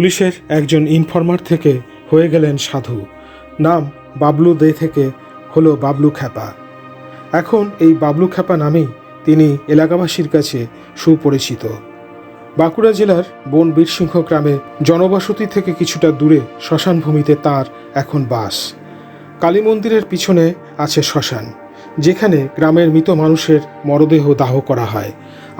পুলিশের একজন ইনফরমার থেকে হয়ে গেলেন সাধু। নাম বাবলু দে থেকে হলো বাবলু খ্যাপা। এখন এই বাবলু খ্যাপা নামেই তিনি এলাকাবাসীর কাছে সুপরিচিত। বাঁকুড়া জেলার বন বীরসিংহ গ্রামে জনবসতি থেকে কিছুটা দূরে শ্মশান ভূমিতে তার এখন বাস। কালী মন্দিরের পিছনে আছে শ্মশান, যেখানে গ্রামের মৃত মানুষের মরদেহ দাহ করা হয়।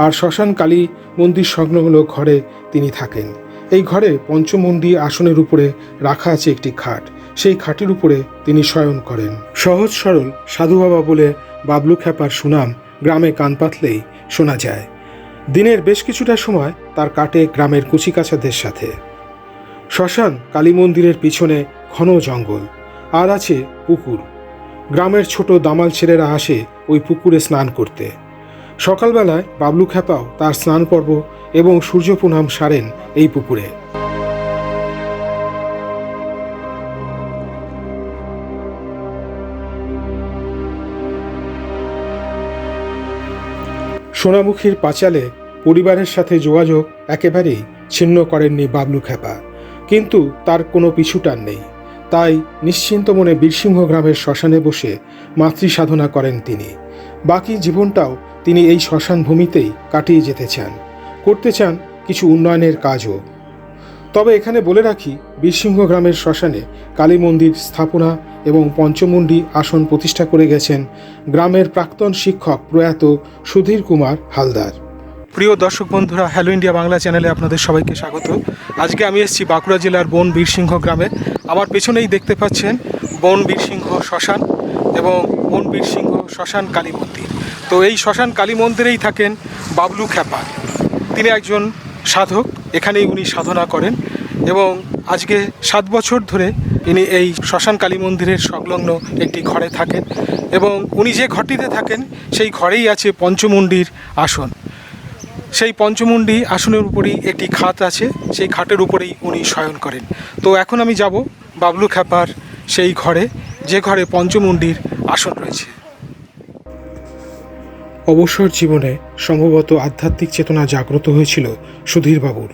আর শ্মশান কালী মন্দির সংলগ্ন ঘরে তিনি থাকেন। এই ঘরে পঞ্চমন্দি আসনের উপরে রাখা আছে একটি খাট। সেই খাটের উপরে তিনি শয়ন করেন। সহজ সরল সাধু বাবা বলে বাবলু খ্যাপার সুনাম গ্রামে কান পাতলেই শোনা যায়। দিনের বেশ কিছুটা সময় তার কাটে গ্রামের কুচিকাছাদের সাথে। শ্মশান কালী মন্দিরের পিছনে ঘন জঙ্গল, আর আছে পুকুর। গ্রামের ছোট দামাল ছেলেরা আসে ওই পুকুরে স্নান করতে। সকালবেলায় বাবলু খ্যাপাও তার স্নান পর্ব এবং সূর্য প্রণাম সারেন এই পুকুরে। সোনামুখীর পাঁচালে পরিবারের সাথে যোগাযোগ একেবারেই ছিন্ন করেননি বাবলু খ্যাপা। কিন্তু তার কোনো পিছুটান নেই। তাই নিশ্চিন্ত মনে বীরসিংহ গ্রামের শ্মশানে বসে মাতৃ সাধনা করেন তিনি। বাকি জীবনটাও তিনি এই শ্মশান ভূমিতেই কাটিয়ে যেতে চান। করতে চান কিছু উন্নয়নের কাজও। তবে এখানে বলে রাখি, বীরসিংহ গ্রামের শ্মশানে কালী মন্দির স্থাপনা এবং পঞ্চমুণ্ডি আসন প্রতিষ্ঠা করে গেছেন গ্রামের প্রাক্তন শিক্ষক প্রয়াত সুধীর কুমার হালদার। প্রিয় দর্শক বন্ধুরা হ্যালো ইন্ডিয়া বাংলা চ্যানেলে আপনাদের সবাইকে স্বাগত। আজকে আমি এসেছি বাঁকুড়া জেলার বন বীরসিংহ গ্রামে। আমার পেছনেই দেখতে পাচ্ছেন বন বীরসিংহ শ্মশান এবং বন বীরসিংহ শ্মশান কালী মন্দির। তো এই শ্মশান কালী মন্দিরেই থাকেন বাবলু খ্যাপা। তিনি একজন সাধক, এখানেই উনি সাধনা করেন এবং আজকে সাত বছর ধরে ইনি এই শ্মশান কালী মন্দিরের সংলগ্ন একটি ঘরে থাকেন এবং উনি যে ঘরটিতে থাকেন, সেই ঘরেই আছে পঞ্চমুণ্ডির আসন। সেই পঞ্চমুণ্ডি আসনের উপরেই একটি খাট আছে, সেই খাটের উপরেই উনি শয়ন করেন। তো এখন আমি যাব বাবলু খ্যাপার সেই ঘরে, যে ঘরে পঞ্চমুণ্ডির আসন রয়েছে। অবসর জীবনে সম্ভবত আধ্যাত্মিক চেতনা জাগ্রত হয়েছিল সুধীরবাবুর।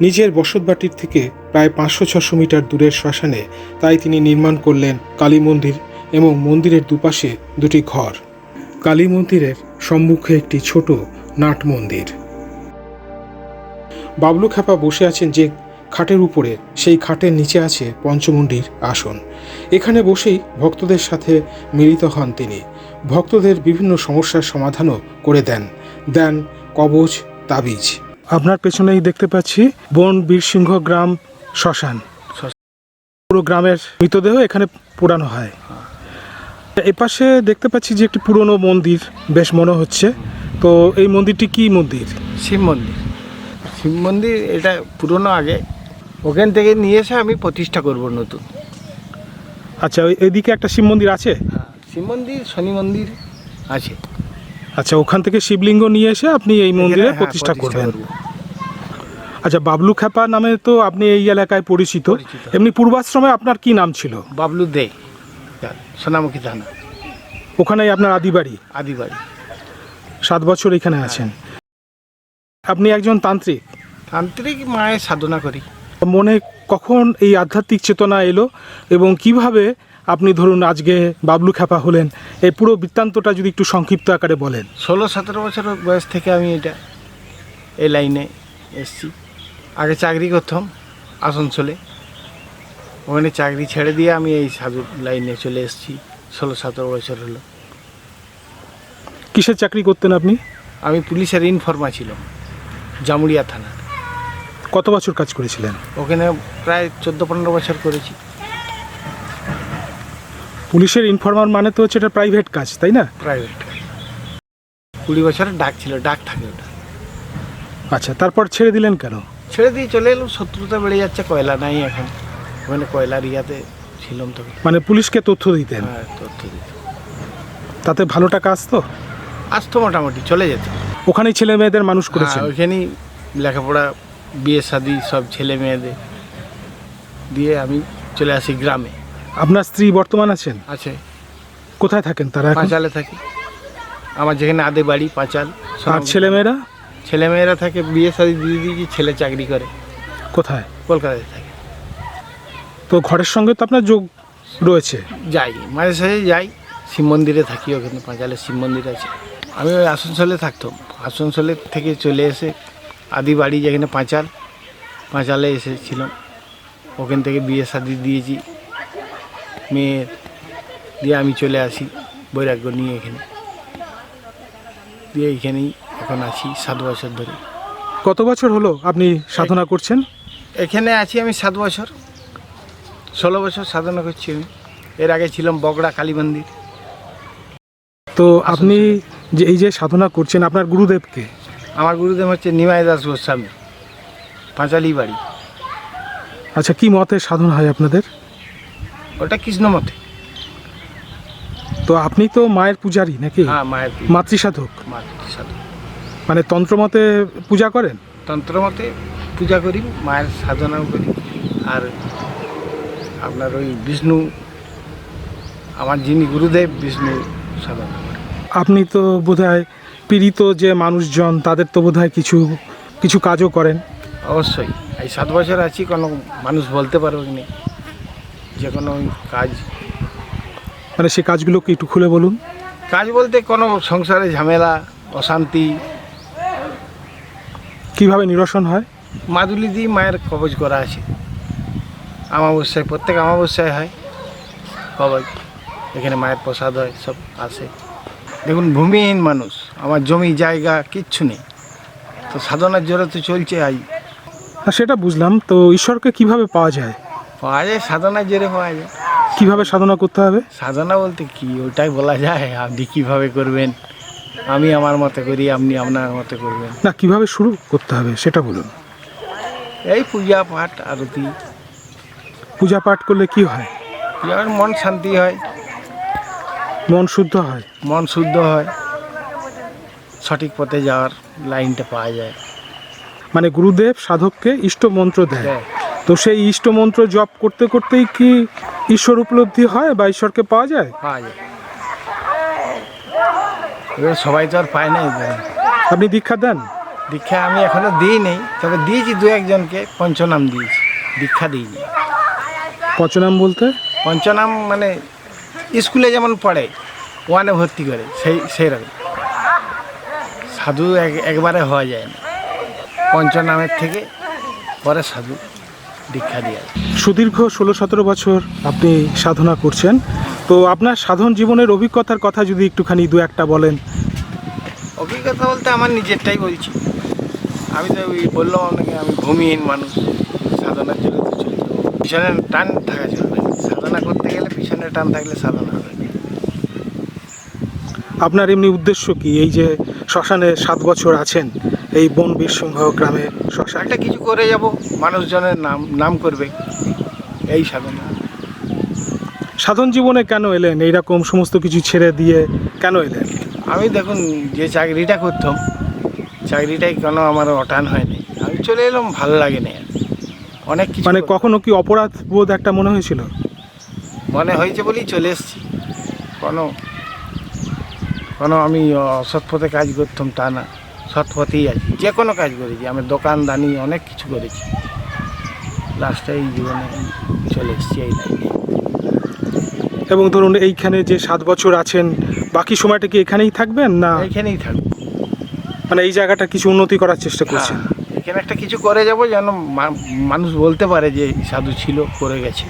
নিজের বসতবাটির থেকে প্রায় পাঁচশো ছশো মিটার দূরের শ্মশানে তাই তিনি নির্মাণ করলেন কালী মন্দির এবং মন্দিরের দুপাশে দুটি ঘর। কালী মন্দিরের সম্মুখে একটি ছোট নাট মন্দির। বাবলু খ্যাপা বসে আছেন যে খাটের উপরে, সেই খাটের নিচে আছে পঞ্চমুণ্ডির আসন। এখানে বসেই ভক্তদের সাথে মিলিত হন তিনি। ভক্তদের বিভিন্ন সমস্যার সমাধানও করে দেন। দেন কবচ তাবিজ। আপনার পেছনেই দেখতে পাচ্ছি বন বীরসিংহ গ্রাম শ্মশান। পুরো গ্রামের মৃতদেহ এখানে পোড়ানো হয়। এপাশে দেখতে পাচ্ছি যে একটি পুরনো মন্দির বেশ মনে হচ্ছে। তো এই মন্দিরটি কি মন্দির? শিব মন্দির। শিব মন্দির এটা পুরনো আগে। ওখান থেকে নিয়ে এসে আমি প্রতিষ্ঠা করব নতুন। আচ্ছা ওই- এইদিকে একটা শিব মন্দির আছে? শিব মন্দির শনি মন্দির আছে। আচ্ছা ওখান থেকে শিবলিঙ্গ নিয়ে এসে আপনি এই মন্দিরে হ্যাঁ, প্রতিষ্ঠা করবেন। করব। আচ্ছা বাবলু খ্যাপা নামে তো আপনি এই এলাকায় পরিচিত। পরিচিত। এমনি পূর্বাশ্রমে আপনার কি নাম ছিল? বাবলু দে সোনামুখী থানা। ওখানেই আপনার আদিবাড়ি আদিবাড়ি সাত বছর এখানে আছেন। আপনি একজন তান্ত্রিক? তান্ত্রিক মায়ের সাধনা করি। মনে কখন এই আধ্যাত্মিক চেতনা এলো এবং কীভাবে আপনি ধরুন আজকে বাবলু খ্যাপা হলেন এই পুরো বৃত্তান্তটা যদি একটু সংক্ষিপ্ত আকারে বলেন। ষোলো সতেরো বছর বয়স থেকে আমি এটা এই লাইনে এসছি। আগে চাকরি করতাম আসানসোলে। ওখানে চাকরি ছেড়ে দিয়ে আমি এই সাধু লাইনে চলে এসেছি ষোলো সতেরো বছর হলো। কিসের চাকরি করতেন আপনি? আমি পুলিশের ইনফর্মা ছিলাম জামুড়িয়া থানা কত বছর কাজ করেছিলেন? ওখানে প্রায় চোদ্দ পনেরো বছর করেছি। পুলিশের ইনফরমার মানে তো হচ্ছে এটা প্রাইভেট কাজ তাই না? প্রাইভেট কুড়ি বছরের ডাক ছিল ডাক থাকে ওটা। আচ্ছা তারপর ছেড়ে দিলেন কেন? ছেড়ে দিয়ে চলে এলাম শত্রুতা বেড়ে যাচ্ছে কয়লা নাই এখন। ওখানে কয়লার ইয়াতে ছিলাম তবে মানে পুলিশকে তথ্য দিতেন? হ্যাঁ তথ্য দিত তাতে ভালো টাকা আসতো আসতো মোটামুটি চলে যেত। ওখানেই ছেলে মেয়েদের মানুষ করেছে হ্যাঁ, ওইখানেই লেখাপড়া বিয়ে শাদি সব ছেলে মেয়েদের দিয়ে আমি চলে আসি গ্রামে। আপনার স্ত্রী বর্তমান আছেন? আছে। কোথায় থাকেন তারা এখন? পাঁচালে থাকি। আমার যেখানে আদে বাড়ি পাঁচাল আর ছেলেমেয়েরা? ছেলেমেয়েরা থাকে বিয়ে শাদি দিয়ে দিয়েছি ছেলে চাকরি করে। কোথায়? কলকাতায় থাকে। তো ঘরের সঙ্গে তো আপনার যোগ রয়েছে? যাই মাঝে সাঝে যাই শিব মন্দিরে থাকি ওখানে পাঁচালে শিব মন্দির আছে। আমি ওই আসানসোলে থাকতাম। আসানসোলে থেকে চলে এসে আদি বাড়ি যেখানে পাঁচাল পাঁচালে এসেছিলাম। ওখান থেকে বিয়ে শাদি দিয়েছি। মেয়ের দিয়ে আমি চলে আসি বৈরাগ্য নিয়ে এখানে। দিয়ে এইখানেই এখন আছি সাত বছর ধরে। কত বছর হলো আপনি সাধনা করছেন? এখানে আছি আমি সাত বছর। ষোলো বছর সাধনা করছি আমি। এর আগে ছিলাম বগড়া কালী মন্দির। তো আপনি যে এই যে সাধনা করছেন আপনার গুরুদেবকে? আমার গুরুদেব হচ্ছে নিমাই দাস গোস্বামী পাঁচালি বাড়ি। আচ্ছা কি মতে সাধনা হয় আপনাদের? ওটা কৃষ্ণমতে। তো আপনি তো মায়ের পূজারি নাকি? হ্যাঁ মায়ের মাতৃসাধক। মাতৃ সাধু মানে তন্ত্রমতে পূজা করেন? তন্ত্রমতে পূজা করি মায়ের সাধনাও করি। আর আপনার ওই বিষ্ণু আমার যিনি গুরুদেব বিষ্ণু সাধনা আপনি তো বোধহয় পীড়িত যে মানুষজন তাদের তো বোধহয় কিছু কিছু কাজও করেন। অবশ্যই। এই সাত বছর আছি কোনো মানুষ বলতে পারবে না? যে কোনো কাজ। মানে সে কাজগুলো কি একটু খুলে বলুন। কাজ বলতে কোনো সংসারে ঝামেলা অশান্তি। কীভাবে নিরসন হয়? মাদুলি দিয়ে মায়ের কবজ করা আছে। আমাবস্যায় প্রত্যেক আমাবস্যায় হয় কবজ। এখানে মায়ের প্রসাদ হয় সব আসে। দেখুন ভূমিহীন মানুষ আমার জমি জায়গা কিচ্ছু নেই। তো সাধনার জোরে তো চলছে আজ। আর সেটা বুঝলাম তো ঈশ্বরকে কীভাবে পাওয়া যায়? পাওয়া যায় সাধনার জোরে পাওয়া যায়। কীভাবে সাধনা করতে হবে? সাধনা বলতে কি ওটাই বলা যায় আপনি কীভাবে করবেন? আমি আমার মতে করি আপনি আপনার মতে করবেন। না কীভাবে শুরু করতে হবে সেটা বলুন। এই পূজা পাঠ আরতি। পূজা পাঠ করলে কি হয়? পূজার মন শান্তি হয়। মন শুদ্ধ হয়? মন শুদ্ধ হয়। সঠিক পথে যাওয়ার লাইনটা পাওয়া যায়। মানে গুরুদেব সাধককে ইষ্ট মন্ত্র দেয়। তো সেই ইষ্ট মন্ত্র জপ করতে করতেই কি ঈশ্বর উপলব্ধি হয় বা ঈশ্বরকে পাওয়া যায়? পাওয়া যায়। এবার সবাই তো আর পায় না। আপনি দীক্ষা দেন? দীক্ষা আমি এখনও দিই নেই তবে দিয়েছি দু একজনকে পঞ্চনাম দিয়েছি। দীক্ষা দিইনি। পঞ্চনাম বলতে? পঞ্চনাম মানে স্কুলে যেমন পড়ে ওয়ানে ভর্তি করে সেই সেই রকম সাধু এক একবারে হওয়া যায় না। পঞ্চনামের থেকে পরে সাধু। দীক্ষা দিয়ে সুদীর্ঘ ষোলো সতেরো বছর আপনি সাধনা করছেন। তো আপনার সাধন জীবনের অভিজ্ঞতার কথা যদি একটুখানি দু একটা বলেন। অভিজ্ঞতা বলতে আমার নিজেরটাই বলছি। আমি তো ওই বললাম আপনাকে আমি ভূমিহীন মানুষ। সাধনার জন্য তো চলতে। পিছনে টান থাকা চলবে সাধনা করতে গেলে পিছনে টান থাকলে সাধনা হবে না। আপনার এমনি উদ্দেশ্য কি? এই যে শ্মশানে সাত বছর আছেন এই বন বীরসিংহ গ্রামে শ্মশান। একটা কিছু করে যাব মানুষজনের নাম নাম করবে। এই সাধনা। সাধন জীবনে কেন এলেন? এইরকম সমস্ত কিছু ছেড়ে দিয়ে কেন এলেন? আমি দেখুন যে চাকরিটা করতাম চাকরিটাই কেন আমার অটান হয়নি। আমি চলে এলাম ভালো লাগে না অনেক কিছু মানে কখনো কি অপরাধ বোধ একটা মনে হয়েছিল? মনে হয়েছে বলেই চলে এসেছি। কোনো কোনো আমি অসৎ পথে কাজ করতাম তা না। সৎ পথেই আছি। যে কোনো কাজ করেছি। আমি দোকানদানি অনেক কিছু করেছি। লাস্টে এই জীবনে চলে এসেছি এই লাইনে এবং ধরুন এইখানে যে সাত বছর আছেন বাকি সময়টা কি এখানেই থাকবেন না এখানেই থাকব। মানে এই জায়গাটা কিছু উন্নতি করার চেষ্টা করছেন? হ্যাঁ, এখানে একটা কিছু করে যাব যেন মানুষ বলতে পারে যে সাধু ছিল করে গেছে।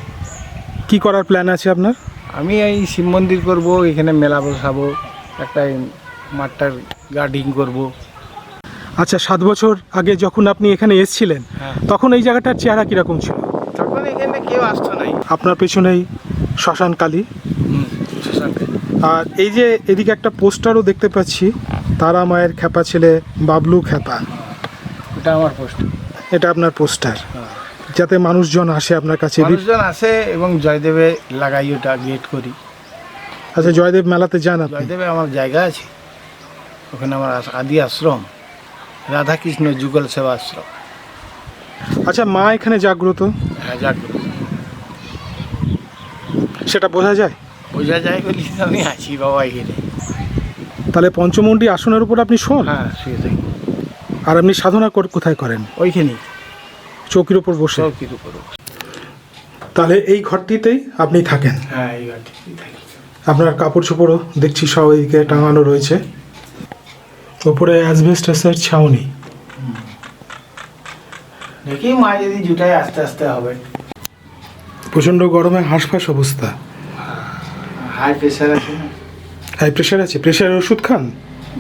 কি করার প্ল্যান আছে আপনার? আমি এই শিব মন্দির করব এখানে মেলা বসাবো। একটা মাঠটার গার্ডিং করব। আচ্ছা সাত বছর আগে যখন আপনি এখানে এসেছিলেন হ্যাঁ। তখন এই জায়গাটার চেহারা কীরকম ছিল? তখন এখানে কেউ আসতো নাই। আপনার পেছনেই শ্মশান কালী। আর এই যে এদিকে একটা পোস্টারও দেখতে পাচ্ছি তারা মায়ের খ্যাপা ছেলে বাবলু খ্যাপা। এটা আমার পোস্টার। এটা আপনার পোস্টার। যাতে মানুষজন আসে আপনার কাছে। মানুষজন আসে এবং জয়দেবে লাগাই ওটা গেট করি। আচ্ছা জয়দেব মেলাতে যান আপনি। জয়দেবে আমার জায়গা আছে। ওখানে আমার আদি আশ্রম রাধাকৃষ্ণ যুগল সেবা আশ্রম। আচ্ছা মা এখানে জাগ্রত? হ্যাঁ জাগ্রত। সেটা বোঝা যায়? বোঝা যায় বলি আমি আছি বাবা এখানে। তাহলে পঞ্চমন্ডি আসনের উপর আপনি শোন। হ্যাঁ শুয়ে থাকি। আর আপনি সাধনা কোথায় করেন? ওইখানেই চৌকির উপর বসে। চৌকির উপরে তাহলে এই ঘরটিতেই আপনি থাকেন। হ্যাঁ এই ঘরটিতেই থাকি। আপনার কাপড় চোপড়ও দেখছি সব এইদিকে টাঙানো রয়েছে। ওপরে অ্যাসবেস্টাসের ছাউনি। দেখি মা যদি জুটায় আস্তে আস্তে হবে। প্রচণ্ড গরমে হাঁসফাঁস অবস্থা। হাই প্রেশার আছে হাই প্রেশার আছে। প্রেশারের ওষুধ খান?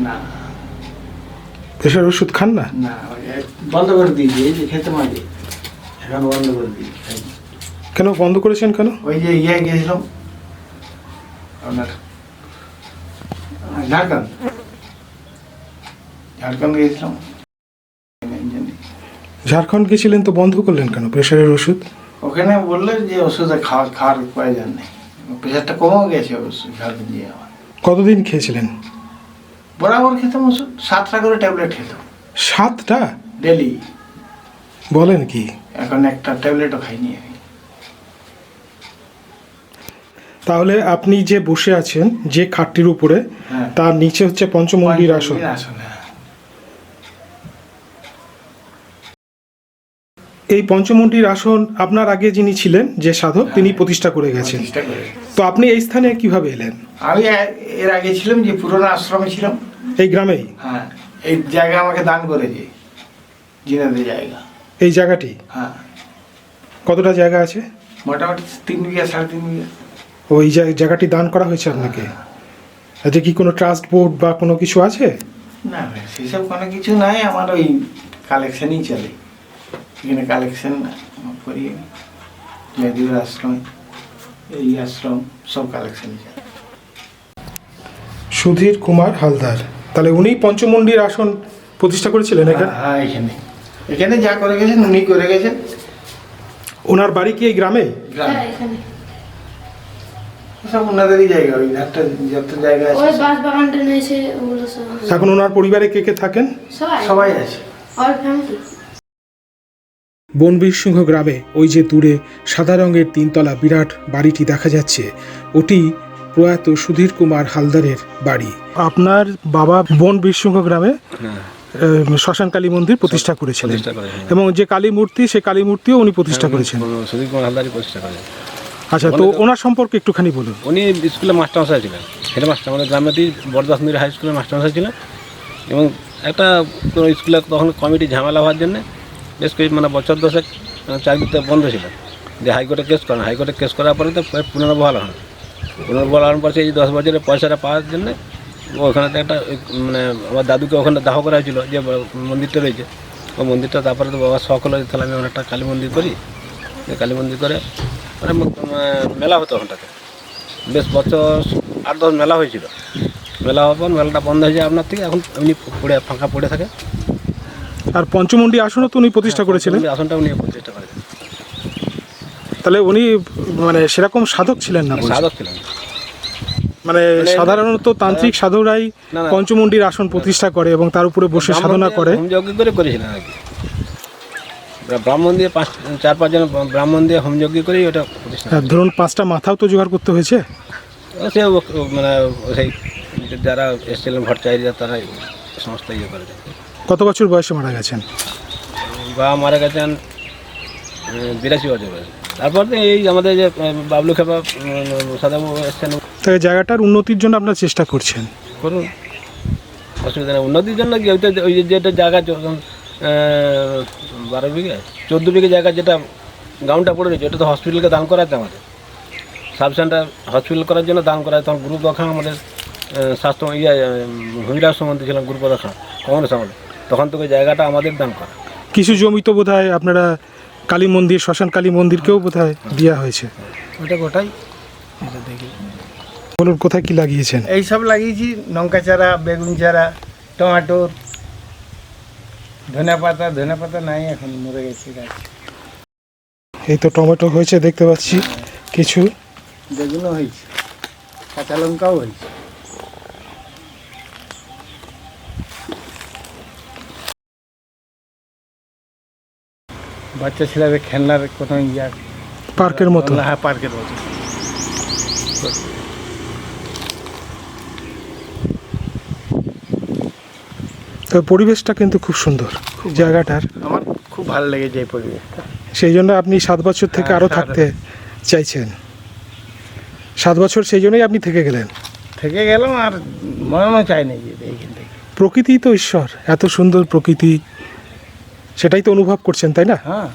না। প্রেশার ওষুধ খান না? না বন্ধ করে দিয়েছি এই যে খেতে মাঝে এখন বন্ধ করে দিয়েছি না। কেন বন্ধ করেছেন কেন? ওই যে ইয়ে গিয়েছিলাম ঝাড়খণ্ড। ঝাড়খণ্ড জন্যে। ঝাড়খণ্ড গেছিলেন তো বন্ধ করলেন কেন? প্রেশারের ওষুধ? ওখানে বলল যে ওষুধ খাওয়া খাওয়ার প্রয়োজন নেই প্রেশারটা কমেও গেছে অবশ্য ঝাড়খণ্ড আমার কতদিন খেয়েছিলেন? বরাবর খেতাম ওষুধ সাতটা করে ট্যাবলেট খেতাম। সাতটা? ডেলি। বলেন কি? এখন একটা ট্যাবলেটও খাইনি আমি তাহলে আপনি যে বসে আছেন যে খাটটির উপরে হ্যাঁ। তার নিচে হচ্ছে পঞ্চমন্ডির আসন। হ্যাঁ। এই পঞ্চমন্ডির আসন আপনার আগে যিনি ছিলেন যে সাধক তিনি প্রতিষ্ঠা করে গেছেন। তো আপনি এই স্থানে কীভাবে এলেন? আমি এর আগে ছিলাম যে পুরোনো আশ্রমে ছিলাম। এই গ্রামেই? হ্যাঁ এই জায়গা আমাকে দান করেছে জিনাদের জায়গা। এই জায়গাটি? হ্যাঁ। কতটা জায়গা আছে? মোটামুটি তিন বিঘা সাড়ে তিন বিঘা। ওই জায়- জায়গাটি দান করা হয়েছে আপনাকে? আচ্ছা কি কোনো ট্রাস্ট বোর্ড বা কোনো কিছু আছে? না সেসব কোনো কিছু নাই আমার ওই কালেকশনই চলে। এখানে কালেকশন করি মেদিনীপুর আশ্রমে এই আশ্রম সব কালেকশন চলে। সুধীর কুমার হালদার তাহলে উনি পঞ্চমন্ডির আসন প্রতিষ্ঠা করেছিলেন এখানে? হ্যাঁ এখানে। এখানে যা করে গেছেন উনি করে গেছেন। ওনার বাড়ি কি এই গ্রামে? গ্রামে। হ্যাঁ, এখানে। সব ওনাদেরই জায়গা ওই ধারটা যত জায়গা ওই বাস বাগানটা নিয়েছে ওগুলো সব এখন ওনার পরিবারে কে কে থাকেন? সবাই। সবাই আছে। অল ফ্যামিলি বনবীর সিংহ গ্রামে ওই যে দূরে সাদা রঙের তিনতলা বিরাট বাড়িটি দেখা যাচ্ছে। ওটি প্রয়াত সুধীর কুমার হালদারের বাড়ি। আপনার বাবা বন বীরসিংহ গ্রামে শ্মশান কালী মন্দির প্রতিষ্ঠা করেছিলেন। হ্যাঁ। এবং যে কালী মূর্তি সে কালী মূর্তিও উনি প্রতিষ্ঠা করেছেন। কুমার প্রতিষ্ঠা করেন আচ্ছা তো ওনার সম্পর্কে একটুখানি বলুন। উনি স্কুলে মাস্টারমশাই ছিলেন। হেডমাস্টার আমাদের গ্রামেতেই বরদাস মির হাই স্কুলের মাস্টারমশাই ছিলেন। এবং একটা স্কুলে তখন কমিটি ঝামেলা হওয়ার জন্য বেশ কিছু মানে বছর দশেক আহ, চাকরিতে বন্ধ ছিল। যে হাইকোর্টে কেস করেন হাইকোর্টে কেস করার পরে তো পুনর্বহাল হন পুনর্বহাল হওয়ার পর সেই দশ বছরের পয়সাটা পাওয়ার জন্য ওখানে তো একটা মানে আমার দাদুকে ওখানে দাহ করা হয়েছিল যে মন্দিরটা রয়েছে। ওই মন্দিরটা তারপরে তো বাবার শখ হলো তাহলে আমি ওখানে একটা কালী মন্দির করি। কালী মন্দির করে মানে মেলা হতো ওখানটাতে বেশ বছর আট দশ মেলা হয়েছিল মেলা হওয়ার পর মেলাটা বন্ধ হয়ে যায় আপনার থেকে এখন এমনি পড়ে ফাঁকা পড়ে থাকে। আর পঞ্চমন্ডি আসনও তো উনি প্রতিষ্ঠা করেছিলেন। উনি আসনটা উনি প্রতিষ্ঠা করেছেন। তাহলে উনি মানে সেরকম সাধক ছিলেন না সাধক ছিলেন। মানে সাধারণত তান্ত্রিক সাধুরাই না, না। পঞ্চমন্ডির আসন প্রতিষ্ঠা করে এবং তার উপরে বসে সাধনা করে। করে করেছিলেন আর কি। ব্রাহ্মণ দিয়ে পাঁচ চার পাঁচজন ব্রাহ্মণ দিয়ে হোমযজ্ঞ করেই ওটা প্রতিষ্ঠা ধরুন পাঁচটা মাথাও তো জোগাড় করতে হয়েছে? সে মানে সেই যারা এসেছিলেন ভট্টাচার্যরা তারা সমস্ত ইয়ে করে কত বছর বয়সে মারা গেছেন? বা মারা গেছেন বিরাশি বছর বয়সে। তারপর তো এই আমাদের যে বাবলু খেপা সাদাবাবু এসছেন। তাই জায়গাটার উন্নতির জন্য আপনারা চেষ্টা করছেন? করুন। অসুবিধা নেই উন্নতির জন্য কি ওই যে যেটা জায়গা যখন, বারো বিঘে? চোদ্দ বিঘে জায়গা যেটা গ্রাউন্ডটা পড়ে রয়েছে ওটা তো হসপিটালকে দান করা আছে আমাদের। সাব সেন্টার হসপিটাল করার জন্য দান করা তখন গ্রুপ রক্ষা আমাদের স্বাস্থ্য ইয়ে মহিলা সম্বন্ধে ছিলাম গ্রুপ রক্ষা কংগ্রেস আমাদের। তখন থেকে জায়গাটা আমাদের দান করা। কিছু জমি তো বোধ হয় আপনারা কালী মন্দির শ্মশান কালী মন্দিরকেও বোধ হয় দেওয়া হয়েছে। ওটা গোটাই। এটা দেখি। বলুন কোথায় কি লাগিয়েছেন? এই সব লাগিয়েছি লঙ্কা চারা বেগুন চারা টমাটোর ধনে পাতা ধনে পাতা নাই এখন মরে গেছে গাছ। এই তো টমেটো হয়েছে দেখতে পাচ্ছি কিছু। বেগুনও হয়েছে কাঁচা লঙ্কাও হয়েছে। বাচ্চা ছেলেদের খেলনার কোনো ইয়া পার্কের মতো। হ্যাঁ পার্কের মতো। তো পরিবেশটা কিন্তু খুব সুন্দর জায়গাটার। আমার খুব ভালো লেগেছে এই পরিবেশটা। সেই জন্য আপনি সাত বছর থেকে হ্যাঁ, আরও থাকতে চাইছেন। সাত বছর সেই জন্যই আপনি থেকে গেলেন। থেকে গেলাম আর মনে মনে চাই না যে এইখান থেকে। প্রকৃতি তো ঈশ্বর এত সুন্দর প্রকৃতি সেটাই তো অনুভব করছেন তাই না? হ্যাঁ।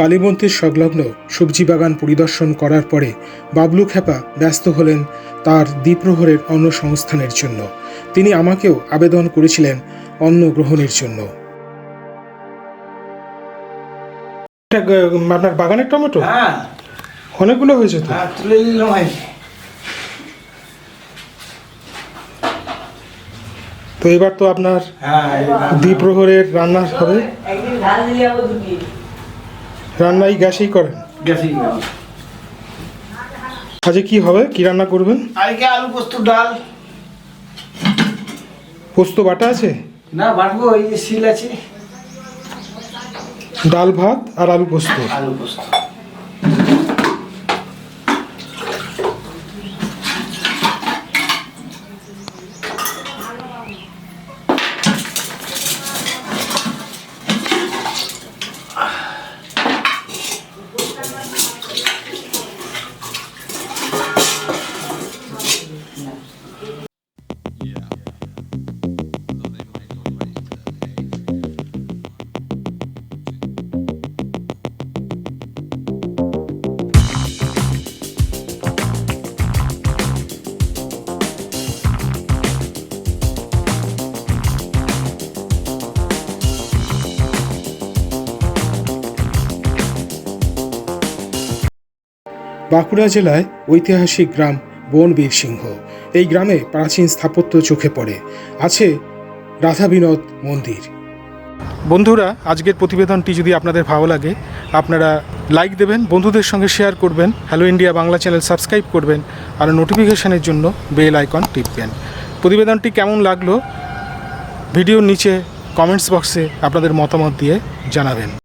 কালী সংলগ্ন সবজি বাগান পরিদর্শন করার পরে বাবলু খেপা ব্যস্ত হলেন তার দ্বিপ্রহরের অন্ন সংস্থানের জন্য। তিনি আমাকেও আবেদন করেছিলেন অন্ন গ্রহণের জন্য আপনার বাগানের টমেটো? হ্যাঁ। অনেকগুলো হয়েছে তো? হ্যাঁ। তো এবার তো আপনার হ্যাঁ। দ্বিপ্রহরের রান্না হবে। রান্নাই গ্যাসেই করেন। গ্যাসেই। আজকে কি হবে? কি রান্না করবেন? আজকে আলু পোস্ত ডাল। পোস্ত বাটা আছে? না বাটবো ওই যে শিল আছে। ডাল ভাত আর আলু পোস্ত। আলু পোস্ত। বাঁকুড়া জেলায় ঐতিহাসিক গ্রাম বনবীর সিংহ। এই গ্রামে প্রাচীন স্থাপত্য চোখে পড়ে। আছে রাধা বিনোদ মন্দির। বন্ধুরা, আজকের প্রতিবেদনটি যদি আপনাদের ভালো লাগে, আপনারা লাইক দেবেন, বন্ধুদের সঙ্গে শেয়ার করবেন hello India Bangla channel subscribe করবেন, আর নোটিফিকেশানের জন্য বেল আইকন টিপবেন। প্রতিবেদনটি কেমন লাগল, ভিডিওর নিচে কমেন্টস বক্সে আপনাদের মতামত দিয়ে জানাবেন।